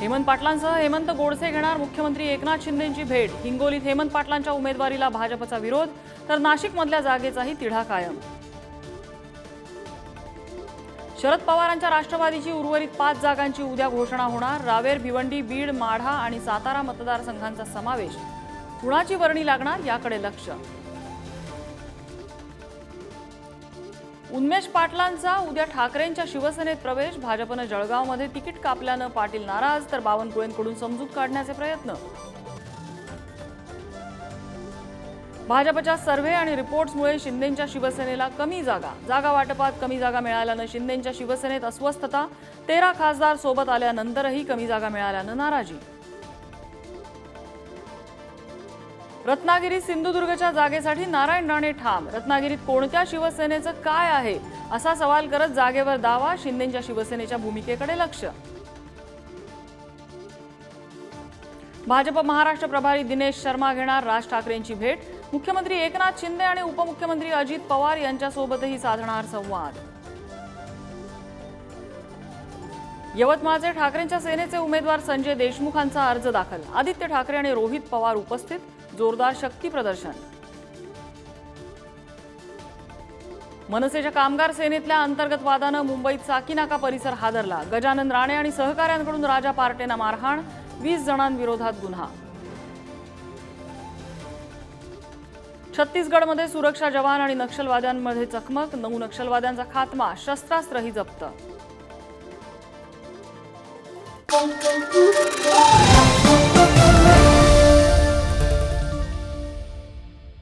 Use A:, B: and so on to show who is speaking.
A: हेमंत पाटलांसह हेमंत गोडसे घेणार मुख्यमंत्री एकनाथ शिंदेंची भेट. हिंगोलीत हेमंत पाटलांच्या उमेदवारीला भाजपचा विरोध तर नाशिकमधल्या जागेचाही तिढा कायम. शरद पवारांच्या राष्ट्रवादीची उर्वरित पाच जागांची उद्या घोषणा होणार. रावेर भिवंडी बीड माढा आणि सातारा मतदारसंघांचा समावेश. कुणाची वर्णी लागणार याकडे लक्ष? उन्मेष पाटलांचा उद्या ठाकरेंच्या शिवसेनेत प्रवेश. भाजपनं जळगावमध्ये तिकीट कापल्यानं पाटील नाराज तर बावनकुळेंकडून समजूत काढण्याचे प्रयत्न. भाजपच्या सर्व्हे आणि रिपोर्ट्समुळे शिंदेंच्या शिवसेनेला कमी जागा. जागा वाटपात कमी जागा मिळाल्यानं शिंदेंच्या शिवसेनेत अस्वस्थता. तेरा खासदार सोबत आल्यानंतरही कमी जागा मिळाल्यानं नाराजी. रत्नागिरी सिंधुदुर्गच्या जागेसाठी नारायण राणे ठाम. रत्नागिरीत कोणत्या शिवसेनेचं काय आहे? असा सवाल करत जागेवर दावा शिंदेच्या शिवसेनेच्या भूमिकेकडे लक्ष. भाजप महाराष्ट्र प्रभारी दिनेश शर्मा घेणार राज ठाकरेंची भेट. मुख्यमंत्री एकनाथ शिंदे आणि उपमुख्यमंत्री अजित पवार यांच्यासोबतही साधणार संवाद. यवतमाळचे ठाकरेंच्या सेनेचे उमेदवार संजय देशमुखांचा अर्ज दाखल. आदित्य ठाकरे आणि रोहित पवार उपस्थित. जोरदार शक्ती प्रदर्शन. मनसेच्या कामगार सेनेतल्या अंतर्गत वादानं मुंबईत साकीनाका परिसर हादरला. गजानन राणे आणि सहकाऱ्यांकडून राजा पार्टेना मारहाण. वीस जणांविरोधात गुन्हा. छत्तीसगडमध्ये सुरक्षा जवान आणि नक्षलवाद्यांमध्ये चकमक. नऊ नक्षलवाद्यांचा खात्मा शस्त्रास्त्रही जप्त. Thank you.